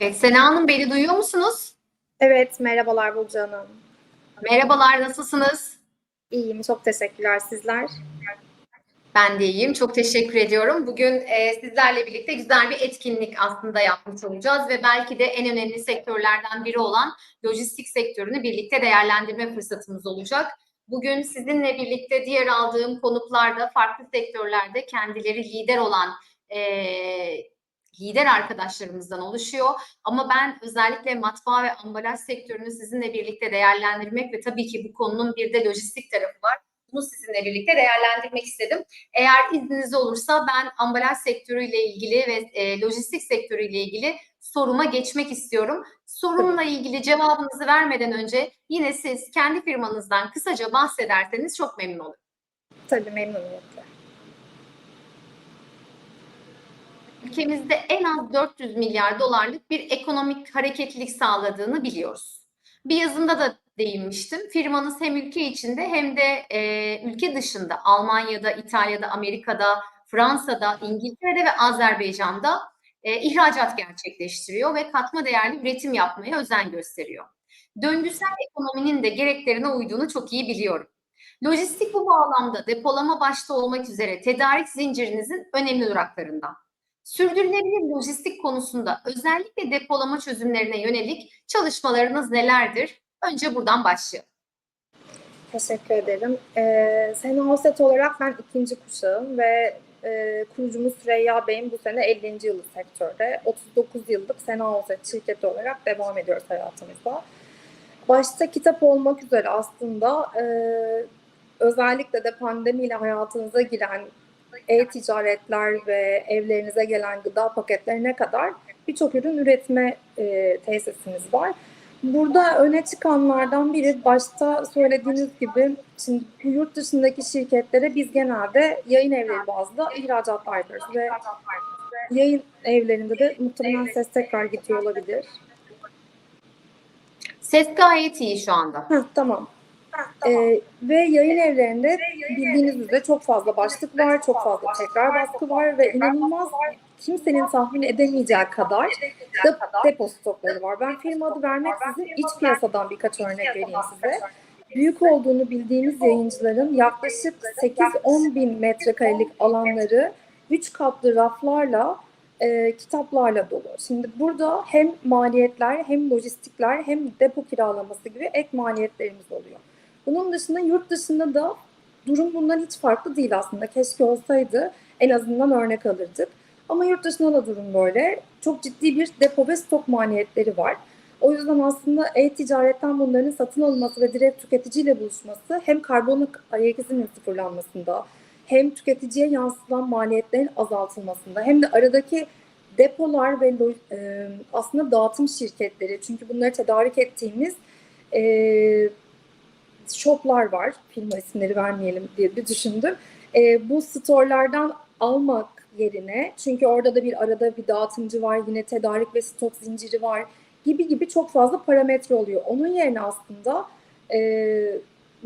Evet, Sena Hanım beni duyuyor musunuz? Evet, merhabalar Burcu Hanım. Merhabalar, nasılsınız? İyiyim, çok teşekkürler. Sizler? Ben de iyiyim, çok teşekkür ediyorum. Bugün e, sizlerle birlikte güzel bir etkinlik aslında yapmış olacağız ve belki de en önemli sektörlerden biri olan lojistik sektörünü birlikte değerlendirme fırsatımız olacak. Bugün sizinle birlikte diğer aldığım konuklarda farklı sektörlerde kendileri lider olan e, lider arkadaşlarımızdan oluşuyor. Ama ben özellikle matbaa ve ambalaj sektörünü sizinle birlikte değerlendirmek ve tabii ki bu konunun bir de lojistik tarafı var. Bunu sizinle birlikte değerlendirmek istedim. Eğer izniniz olursa ben ambalaj sektörüyle ilgili ve e, lojistik sektörüyle ilgili soruma geçmek istiyorum. Sorumla ilgili cevabınızı vermeden önce yine siz kendi firmanızdan kısaca bahsederseniz çok memnun olurum. Tabii memnuniyetle. Ülkemizde en az 400 milyar dolarlık bir ekonomik hareketlilik sağladığını biliyoruz. Bir yazımda da değinmiştim. Firmanız hem ülke içinde hem de e, ülke dışında Almanya'da, İtalya'da, Amerika'da, Fransa'da, İngiltere'de ve Azerbaycan'da e, ihracat gerçekleştiriyor ve katma değerli üretim yapmaya özen gösteriyor. Döngüsel ekonominin de gereklerine uyduğunu çok iyi biliyorum. Lojistik bu bağlamda depolama başta olmak üzere tedarik zincirinizin önemli duraklarından. Sürdürülebilir lojistik konusunda özellikle depolama çözümlerine yönelik çalışmalarınız nelerdir? Önce buradan başlayalım. Teşekkür ederim. Ee, Sena Oset olarak ben ikinci kuşağım ve e, kurucumuz Süreyya Bey'in bu sene 50. yılı sektörde. 39 yıllık Sena Oset şirketi olarak devam ediyoruz hayatımızda. Başta kitap olmak üzere aslında e, özellikle de pandemiyle hayatınıza giren e-ticaretler ve evlerinize gelen gıda paketlerine kadar birçok ürün üretme e, tesisimiz var. Burada öne çıkanlardan biri başta söylediğiniz gibi şimdi yurt dışındaki şirketlere biz genelde yayın evleri bazlı ihracatlar yapıyoruz ve yayın evlerinde de muhtemelen ses tekrar gidiyor olabilir. Ses gayet iyi şu anda. Heh, tamam. Ee, ve yayın evlerinde bildiğiniz üzere çok fazla başlık var, çok fazla tekrar baskı var ve inanılmaz kimsenin tahmin edemeyeceği kadar de, depo stokları var. Ben firma adı vermeksizin iç piyasadan birkaç örnek vereyim size. Büyük olduğunu bildiğimiz yayıncıların yaklaşık 8-10 bin metrekarelik alanları 3 katlı raflarla e, kitaplarla dolu. Şimdi burada hem maliyetler hem lojistikler hem depo kiralaması gibi ek maliyetlerimiz oluyor. Bunun dışında yurt dışında da durum bundan hiç farklı değil aslında. Keşke olsaydı en azından örnek alırdık. Ama yurt dışında da durum böyle. Çok ciddi bir depo ve stok maliyetleri var. O yüzden aslında e-ticaretten bunların satın alınması ve direkt tüketiciyle buluşması hem karbon ayak izinin sıfırlanmasında hem tüketiciye yansıtan maliyetlerin azaltılmasında hem de aradaki depolar ve e, aslında dağıtım şirketleri çünkü bunları tedarik ettiğimiz e, shoplar var. Firma isimleri vermeyelim diye bir düşündüm. E, bu storelardan almak yerine çünkü orada da bir arada bir dağıtımcı var, yine tedarik ve stok zinciri var gibi gibi çok fazla parametre oluyor. Onun yerine aslında e,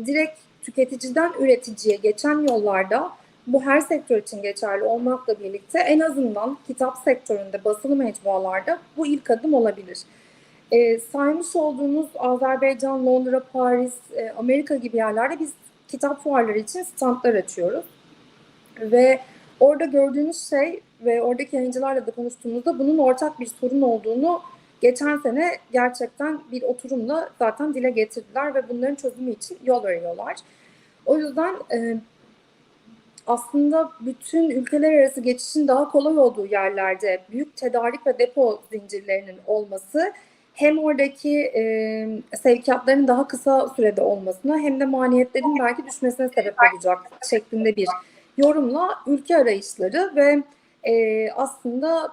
direkt tüketiciden üreticiye geçen yollarda bu her sektör için geçerli olmakla birlikte en azından kitap sektöründe basılı mecmualarda bu ilk adım olabilir. E, saymış olduğunuz Azerbaycan, Londra, Paris, e, Amerika gibi yerlerde biz kitap fuarları için standlar açıyoruz. Ve orada gördüğünüz şey ve oradaki yayıncılarla da konuştuğumuzda bunun ortak bir sorun olduğunu geçen sene gerçekten bir oturumla zaten dile getirdiler ve bunların çözümü için yol veriyorlar. O yüzden e, aslında bütün ülkeler arası geçişin daha kolay olduğu yerlerde büyük tedarik ve depo zincirlerinin olması hem oradaki e, sevkiyatların daha kısa sürede olmasına hem de maliyetlerin belki düşmesine sebep olacak şeklinde bir yorumla ülke arayışları ve e, aslında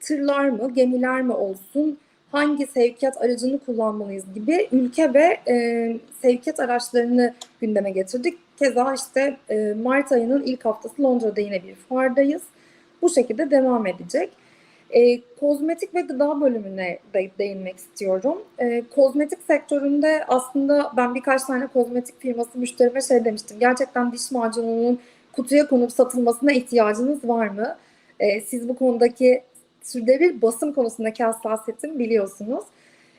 tırlar mı, gemiler mi olsun, hangi sevkiyat aracını kullanmalıyız gibi ülke ve e, sevkiyat araçlarını gündeme getirdik. Keza işte e, Mart ayının ilk haftası Londra'da yine bir fuardayız. Bu şekilde devam edecek. E, kozmetik ve gıda bölümüne de değinmek istiyorum. E, kozmetik sektöründe aslında ben birkaç tane kozmetik firması müşterime şey demiştim. Gerçekten diş macununun kutuya konup satılmasına ihtiyacınız var mı? E, siz bu konudaki sürdürülebilir basım konusundaki hassasiyetim biliyorsunuz.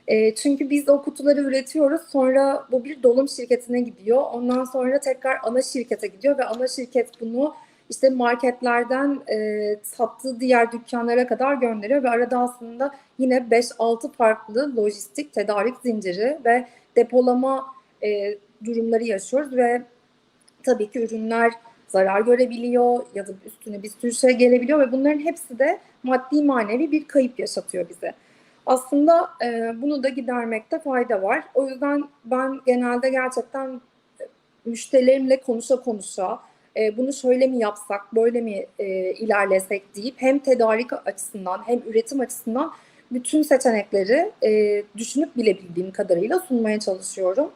E, çünkü biz o kutuları üretiyoruz. Sonra bu bir dolum şirketine gidiyor. Ondan sonra tekrar ana şirkete gidiyor ve ana şirket bunu işte marketlerden e, sattığı diğer dükkanlara kadar gönderiyor ve arada aslında yine 5-6 farklı lojistik tedarik zinciri ve depolama e, durumları yaşıyoruz ve tabii ki ürünler zarar görebiliyor ya da üstüne bir sürü şey gelebiliyor ve bunların hepsi de maddi manevi bir kayıp yaşatıyor bize. Aslında e, bunu da gidermekte fayda var. O yüzden ben genelde gerçekten e, müşterilerimle konuşa konuşa e, bunu şöyle mi yapsak, böyle mi e, ilerlesek deyip hem tedarik açısından hem üretim açısından bütün seçenekleri e, düşünüp bilebildiğim kadarıyla sunmaya çalışıyorum.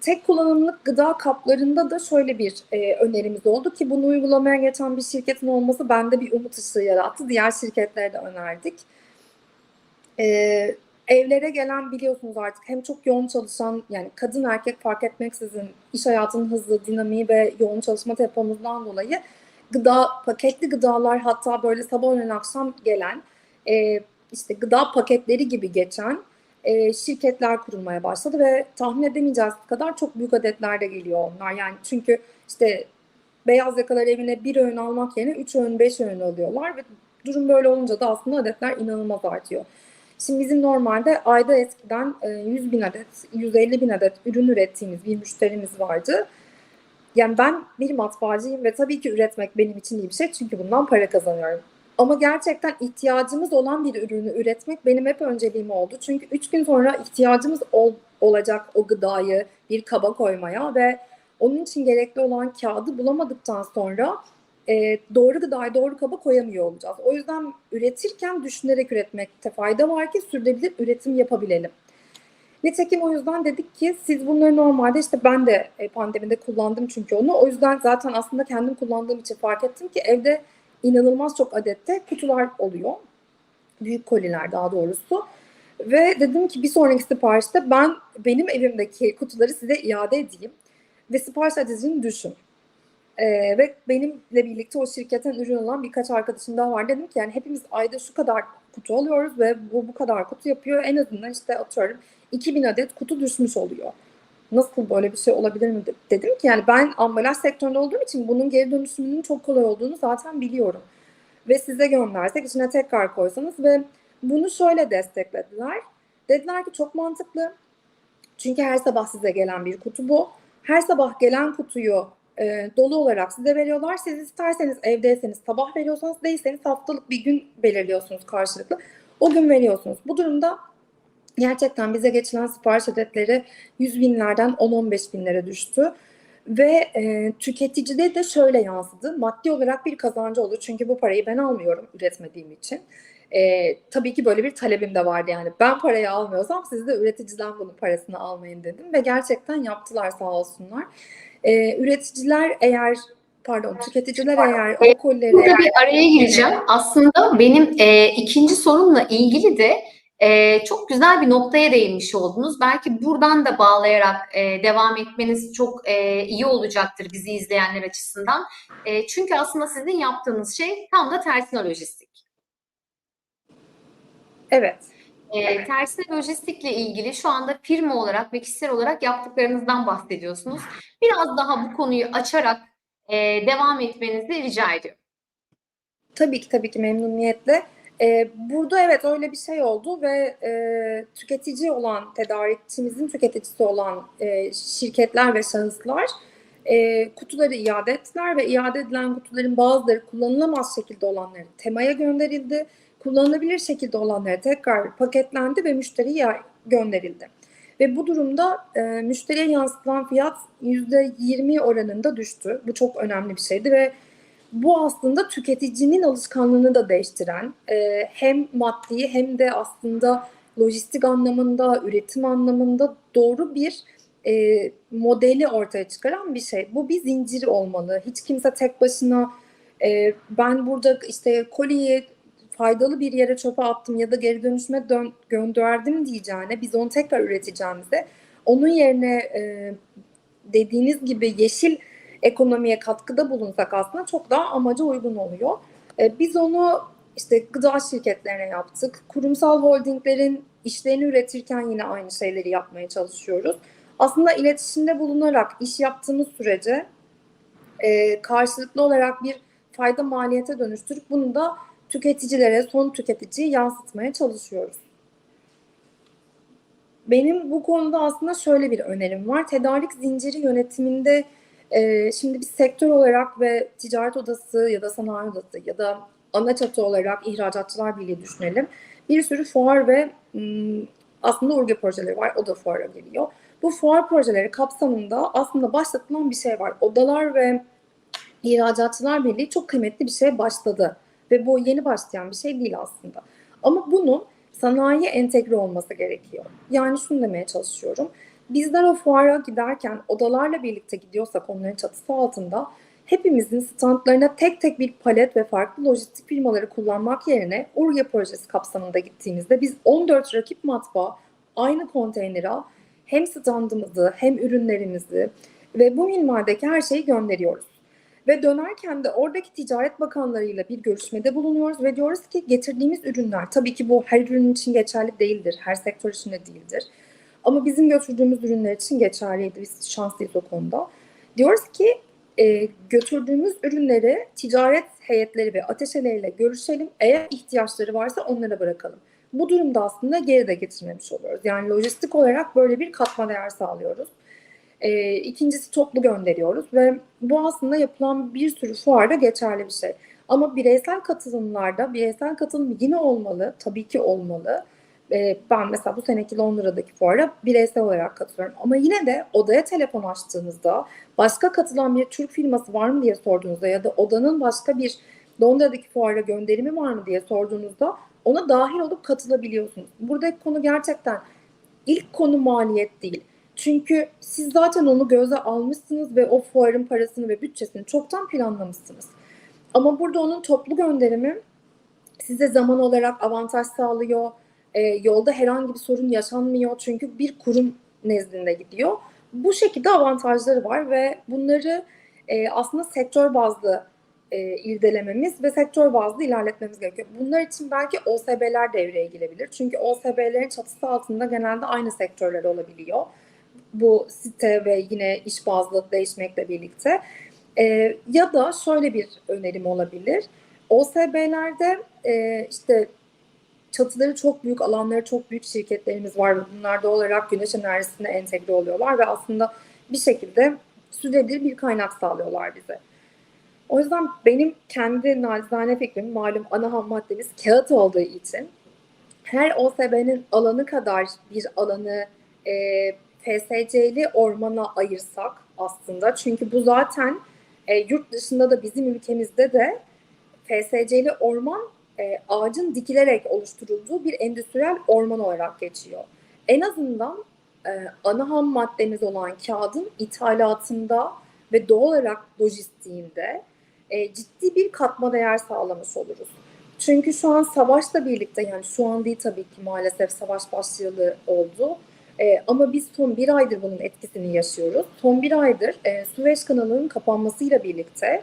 Tek kullanımlık gıda kaplarında da şöyle bir e, önerimiz oldu ki bunu uygulamaya geçen bir şirketin olması bende bir umut ışığı yarattı. Diğer şirketlere de önerdik. E, evlere gelen biliyorsunuz artık hem çok yoğun çalışan yani kadın erkek fark etmeksizin iş hayatının hızlı, dinamiği ve yoğun çalışma tempomuzdan dolayı gıda, paketli gıdalar hatta böyle sabah öğlen akşam gelen e, işte gıda paketleri gibi geçen e, şirketler kurulmaya başladı ve tahmin edemeyeceğiz kadar çok büyük adetlerde geliyor onlar. Yani çünkü işte beyaz yakalar evine bir öğün almak yerine üç öğün, beş öğün alıyorlar ve durum böyle olunca da aslında adetler inanılmaz artıyor. Şimdi bizim normalde ayda eskiden e, 100 bin adet, 150 bin adet ürün ürettiğimiz bir müşterimiz vardı. Yani ben bir matbaacıyım ve tabii ki üretmek benim için iyi bir şey çünkü bundan para kazanıyorum. Ama gerçekten ihtiyacımız olan bir ürünü üretmek benim hep önceliğim oldu. Çünkü 3 gün sonra ihtiyacımız ol, olacak o gıdayı bir kaba koymaya ve onun için gerekli olan kağıdı bulamadıktan sonra e, doğru gıdayı doğru kaba koyamıyor olacağız. O yüzden üretirken düşünerek üretmekte fayda var ki sürdürülebilir üretim yapabilelim. Nitekim o yüzden dedik ki siz bunları normalde işte ben de e, pandemide kullandım çünkü onu. O yüzden zaten aslında kendim kullandığım için fark ettim ki evde inanılmaz çok adette kutular oluyor. Büyük koliler daha doğrusu. Ve dedim ki bir sonraki siparişte ben benim evimdeki kutuları size iade edeyim. Ve sipariş adresini düşün. Ee, ve benimle birlikte o şirketten ürün alan birkaç arkadaşım daha var. Dedim ki yani hepimiz ayda şu kadar kutu alıyoruz ve bu bu kadar kutu yapıyor. En azından işte atıyorum 2000 adet kutu düşmüş oluyor. Nasıl böyle bir şey olabilir mi dedim ki yani ben ambalaj sektöründe olduğum için bunun geri dönüşümünün çok kolay olduğunu zaten biliyorum. Ve size göndersek içine tekrar koysanız ve bunu şöyle desteklediler. Dediler ki çok mantıklı. Çünkü her sabah size gelen bir kutu bu. Her sabah gelen kutuyu e, dolu olarak size veriyorlar. Siz isterseniz evdeyseniz sabah veriyorsanız değilseniz haftalık bir gün belirliyorsunuz karşılıklı. O gün veriyorsunuz. Bu durumda gerçekten bize geçilen sipariş adetleri 100 binlerden 10-15 binlere düştü. Ve e, tüketicide de şöyle yansıdı. Maddi olarak bir kazancı olur. Çünkü bu parayı ben almıyorum üretmediğim için. E, tabii ki böyle bir talebim de vardı yani. Ben parayı almıyorsam siz de üreticiden bunun parasını almayın dedim. Ve gerçekten yaptılar sağ olsunlar. E, üreticiler eğer pardon tüketiciler eğer o kolleri... Burada bir araya gireceğim. Aslında benim e, ikinci sorumla ilgili de e, çok güzel bir noktaya değinmiş oldunuz. Belki buradan da bağlayarak e, devam etmeniz çok e, iyi olacaktır bizi izleyenler açısından. E, çünkü aslında sizin yaptığınız şey tam da tersine lojistik. Evet. E, tersine lojistikle ilgili şu anda firma olarak ve kişisel olarak yaptıklarınızdan bahsediyorsunuz. Biraz daha bu konuyu açarak e, devam etmenizi rica ediyorum. Tabii ki tabii ki memnuniyetle. Ee, burada evet öyle bir şey oldu ve e, tüketici olan, tedarikçimizin tüketicisi olan e, şirketler ve şahıslar e, kutuları iade ettiler ve iade edilen kutuların bazıları kullanılamaz şekilde olanları temaya gönderildi. Kullanılabilir şekilde olanları tekrar paketlendi ve müşteriye gönderildi. Ve bu durumda e, müşteriye yansıtılan fiyat %20 oranında düştü. Bu çok önemli bir şeydi ve bu aslında tüketicinin alışkanlığını da değiştiren e, hem maddi hem de aslında lojistik anlamında, üretim anlamında doğru bir e, modeli ortaya çıkaran bir şey. Bu bir zincir olmalı. Hiç kimse tek başına e, ben burada işte koliyi faydalı bir yere çöpe attım ya da geri dönüşüme dön, gönderdim diyeceğine biz onu tekrar üreteceğimize onun yerine e, dediğiniz gibi yeşil ekonomiye katkıda bulunsak aslında çok daha amaca uygun oluyor. E, biz onu işte gıda şirketlerine yaptık. Kurumsal holdinglerin işlerini üretirken yine aynı şeyleri yapmaya çalışıyoruz. Aslında iletişimde bulunarak iş yaptığımız sürece e, karşılıklı olarak bir fayda maliyete dönüştürüp bunu da tüketicilere, son tüketiciye yansıtmaya çalışıyoruz. Benim bu konuda aslında şöyle bir önerim var. Tedarik zinciri yönetiminde e, şimdi bir sektör olarak ve ticaret odası ya da sanayi odası ya da ana çatı olarak ihracatçılar birliği düşünelim. Bir sürü fuar ve aslında URGE projeleri var. O da fuara geliyor. Bu fuar projeleri kapsamında aslında başlatılan bir şey var. Odalar ve İhracatçılar Birliği çok kıymetli bir şey başladı. Ve bu yeni başlayan bir şey değil aslında. Ama bunun sanayiye entegre olması gerekiyor. Yani şunu demeye çalışıyorum. Bizler o fuara giderken odalarla birlikte gidiyorsak onların çatısı altında hepimizin standlarına tek tek bir palet ve farklı lojistik firmaları kullanmak yerine Urge projesi kapsamında gittiğimizde biz 14 rakip matbaa aynı konteynere hem standımızı hem ürünlerimizi ve bu minvaldeki her şeyi gönderiyoruz. Ve dönerken de oradaki ticaret bakanlarıyla bir görüşmede bulunuyoruz ve diyoruz ki getirdiğimiz ürünler, tabii ki bu her ürün için geçerli değildir, her sektör için de değildir. Ama bizim götürdüğümüz ürünler için geçerliydi, biz şanslıyız o konuda. Diyoruz ki e, götürdüğümüz ürünleri ticaret heyetleri ve ateşeleriyle görüşelim. Eğer ihtiyaçları varsa onlara bırakalım. Bu durumda aslında geri de getirmemiş oluyoruz. Yani lojistik olarak böyle bir katma değer sağlıyoruz. E, ikincisi toplu gönderiyoruz ve bu aslında yapılan bir sürü fuarda geçerli bir şey. Ama bireysel katılımlarda bireysel katılım yine olmalı, tabii ki olmalı. E, ben mesela bu seneki Londra'daki fuara bireysel olarak katılıyorum. Ama yine de odaya telefon açtığınızda başka katılan bir Türk firması var mı diye sorduğunuzda ya da odanın başka bir Londra'daki fuara gönderimi var mı diye sorduğunuzda ona dahil olup katılabiliyorsunuz. Buradaki konu gerçekten ilk konu maliyet değil. Çünkü siz zaten onu göze almışsınız ve o fuarın parasını ve bütçesini çoktan planlamışsınız. Ama burada onun toplu gönderimi size zaman olarak avantaj sağlıyor. E, yolda herhangi bir sorun yaşanmıyor çünkü bir kurum nezdinde gidiyor. Bu şekilde avantajları var ve bunları e, aslında sektör bazlı e, irdelememiz ve sektör bazlı ilerletmemiz gerekiyor. Bunlar için belki OSB'ler devreye girebilir. Çünkü OSB'lerin çatısı altında genelde aynı sektörler olabiliyor bu site ve yine iş bazlı değişmekle birlikte. E, ya da şöyle bir önerim olabilir. OSB'lerde e, işte çatıları çok büyük, alanları çok büyük şirketlerimiz var bunlar doğal olarak güneş enerjisine entegre oluyorlar ve aslında bir şekilde sürdürülebilir bir kaynak sağlıyorlar bize. O yüzden benim kendi nacizane fikrim malum ana ham maddemiz kağıt olduğu için her OSB'nin alanı kadar bir alanı e, FSC'li ormana ayırsak aslında çünkü bu zaten e, yurt dışında da bizim ülkemizde de FSC'li orman e, ağacın dikilerek oluşturulduğu bir endüstriyel orman olarak geçiyor. En azından e, ana ham maddemiz olan kağıdın ithalatında ve doğal olarak lojistiğinde e, ciddi bir katma değer sağlamış oluruz. Çünkü şu an savaşla birlikte yani şu an değil tabii ki maalesef savaş başlayalı oldu. E, ama biz son bir aydır bunun etkisini yaşıyoruz. Son bir aydır e, Süveyş kanalının kapanmasıyla birlikte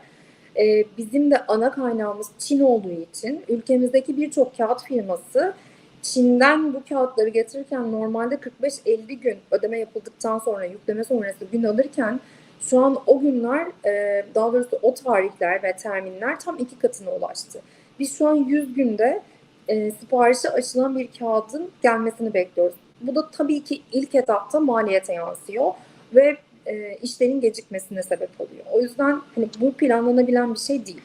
e, bizim de ana kaynağımız Çin olduğu için ülkemizdeki birçok kağıt firması Çin'den bu kağıtları getirirken normalde 45-50 gün ödeme yapıldıktan sonra yükleme sonrası gün alırken şu an o günler e, daha doğrusu o tarihler ve terminler tam iki katına ulaştı. Biz şu an 100 günde e, siparişi açılan bir kağıdın gelmesini bekliyoruz. Bu da tabii ki ilk etapta maliyete yansıyor ve e, işlerin gecikmesine sebep oluyor. O yüzden hani bu planlanabilen bir şey değil.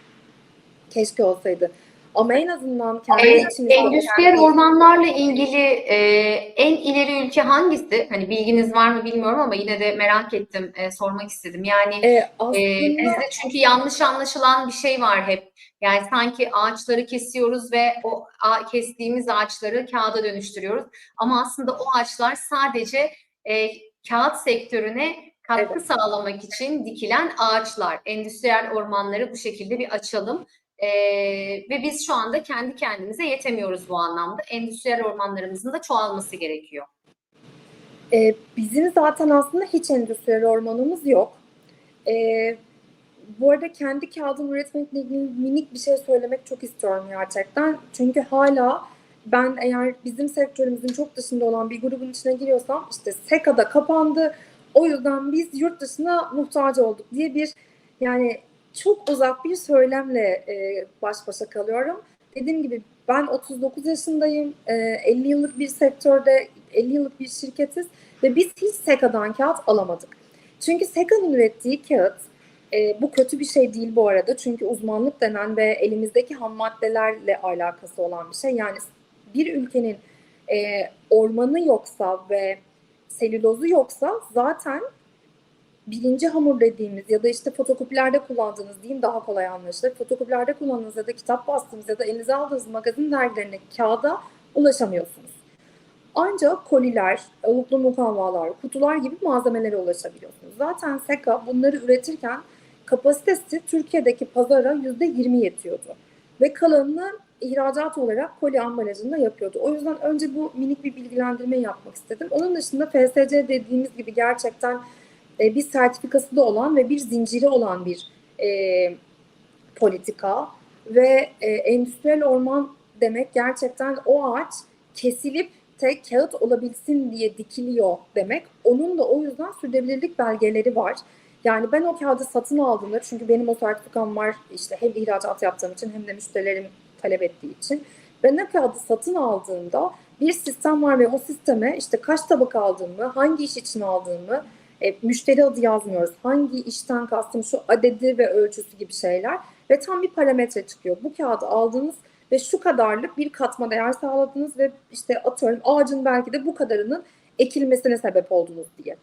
Keşke olsaydı. Ama en azından kendi E, içimizde... endüstriyel ormanlarla ilgili e, en ileri ülke hangisi? Hani bilginiz var mı bilmiyorum ama yine de merak ettim, e, sormak istedim. Yani E, aslında e, bizde çünkü yanlış anlaşılan bir şey var hep. Yani sanki ağaçları kesiyoruz ve o kestiğimiz ağaçları kağıda dönüştürüyoruz. Ama aslında o ağaçlar sadece e, kağıt sektörüne katkı Evet. sağlamak için dikilen ağaçlar. Endüstriyel ormanları bu şekilde bir açalım. Ee, ve biz şu anda kendi kendimize yetemiyoruz bu anlamda. Endüstriyel ormanlarımızın da çoğalması gerekiyor. E, bizim zaten aslında hiç endüstriyel ormanımız yok. E, bu arada kendi kağıdımı üretmekle ilgili minik bir şey söylemek çok istiyorum gerçekten. Çünkü hala ben eğer bizim sektörümüzün çok dışında olan bir grubun içine giriyorsam işte SEKA'da kapandı. O yüzden biz yurt dışına muhtaç olduk diye bir yani çok uzak bir söylemle e, baş başa kalıyorum. Dediğim gibi ben 39 yaşındayım. E, 50 yıllık bir sektörde 50 yıllık bir şirketiz ve biz hiç SEKA'dan kağıt alamadık. Çünkü SEKA'nın ürettiği kağıt e, bu kötü bir şey değil bu arada. Çünkü uzmanlık denen ve elimizdeki ham maddelerle alakası olan bir şey. Yani bir ülkenin e, ormanı yoksa ve selülozu yoksa zaten birinci hamur dediğimiz ya da işte fotokopilerde kullandığınız diyeyim daha kolay anlaşılır. Fotokopilerde kullandığınız ya da kitap bastığınız ya da elinize aldığınız magazin dergilerine kağıda ulaşamıyorsunuz. Ancak koliler, oluklu mukavvalar, kutular gibi malzemelere ulaşabiliyorsunuz. Zaten SEKA bunları üretirken kapasitesi Türkiye'deki pazara %20 yetiyordu. Ve kalanını ihracat olarak koli ambalajında yapıyordu. O yüzden önce bu minik bir bilgilendirme yapmak istedim. Onun dışında FSC dediğimiz gibi gerçekten e, bir sertifikası da olan ve bir zinciri olan bir e, politika ve e, endüstriyel orman demek gerçekten o ağaç kesilip tek kağıt olabilsin diye dikiliyor demek. Onun da o yüzden sürdürülebilirlik belgeleri var. Yani ben o kağıdı satın aldığımda çünkü benim o sertifikam var işte hem ihracat yaptığım için hem de müşterilerim talep ettiği için. Ben o kağıdı satın aldığımda bir sistem var ve o sisteme işte kaç tabak aldığımı, hangi iş için aldığımı, e, müşteri adı yazmıyoruz. Hangi işten kastım şu adedi ve ölçüsü gibi şeyler ve tam bir parametre çıkıyor. Bu kağıdı aldınız ve şu kadarlık bir katma değer sağladınız ve işte atıyorum ağacın belki de bu kadarının ekilmesine sebep oldunuz diye.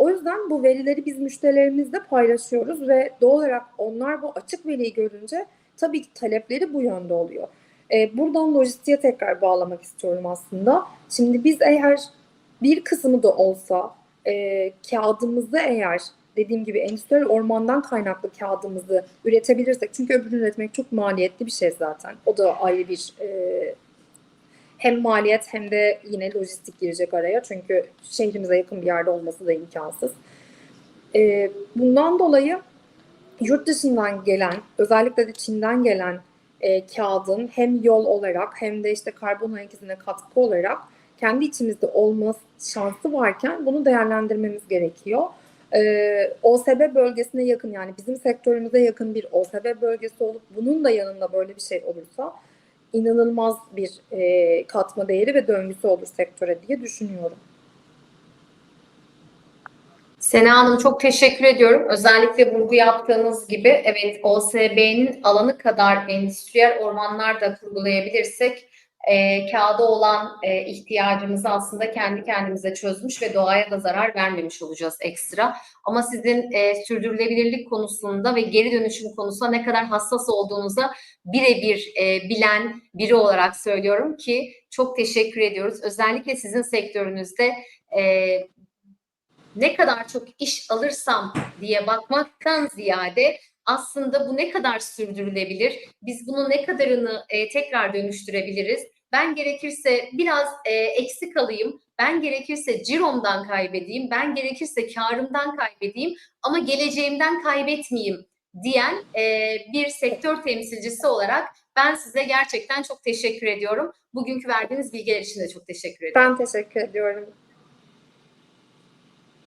O yüzden bu verileri biz müşterilerimizle paylaşıyoruz ve doğal olarak onlar bu açık veriyi görünce tabii ki talepleri bu yönde oluyor. Ee, buradan lojistiğe tekrar bağlamak istiyorum aslında. Şimdi biz eğer bir kısmı da olsa e, kağıdımızı eğer dediğim gibi endüstriyel ormandan kaynaklı kağıdımızı üretebilirsek çünkü öbürünü üretmek çok maliyetli bir şey zaten. O da ayrı bir e, hem maliyet hem de yine lojistik girecek araya çünkü şehrimize yakın bir yerde olması da imkansız. E, bundan dolayı yurt dışından gelen özellikle de Çin'den gelen e, kağıdın hem yol olarak hem de işte karbon ayak izine katkı olarak kendi içimizde olma şansı varken bunu değerlendirmemiz gerekiyor. Ee, OSB bölgesine yakın yani bizim sektörümüze yakın bir OSB bölgesi olup bunun da yanında böyle bir şey olursa inanılmaz bir e, katma değeri ve döngüsü olur sektöre diye düşünüyorum. Sena Hanım çok teşekkür ediyorum. Özellikle vurgu yaptığınız gibi evet OSB'nin alanı kadar endüstriyel ormanlar da kurgulayabilirsek e, kağıda olan e, ihtiyacımızı aslında kendi kendimize çözmüş ve doğaya da zarar vermemiş olacağız ekstra. Ama sizin e, sürdürülebilirlik konusunda ve geri dönüşüm konusunda ne kadar hassas olduğunuza birebir e, bilen biri olarak söylüyorum ki çok teşekkür ediyoruz. Özellikle sizin sektörünüzde e, ne kadar çok iş alırsam diye bakmaktan ziyade aslında bu ne kadar sürdürülebilir? Biz bunu ne kadarını e, tekrar dönüştürebiliriz? Ben gerekirse biraz e, eksik alayım, ben gerekirse ciromdan kaybedeyim, ben gerekirse karımdan kaybedeyim ama geleceğimden kaybetmeyeyim diyen e, bir sektör temsilcisi olarak ben size gerçekten çok teşekkür ediyorum. Bugünkü verdiğiniz bilgiler için de çok teşekkür ediyorum. Ben teşekkür ediyorum.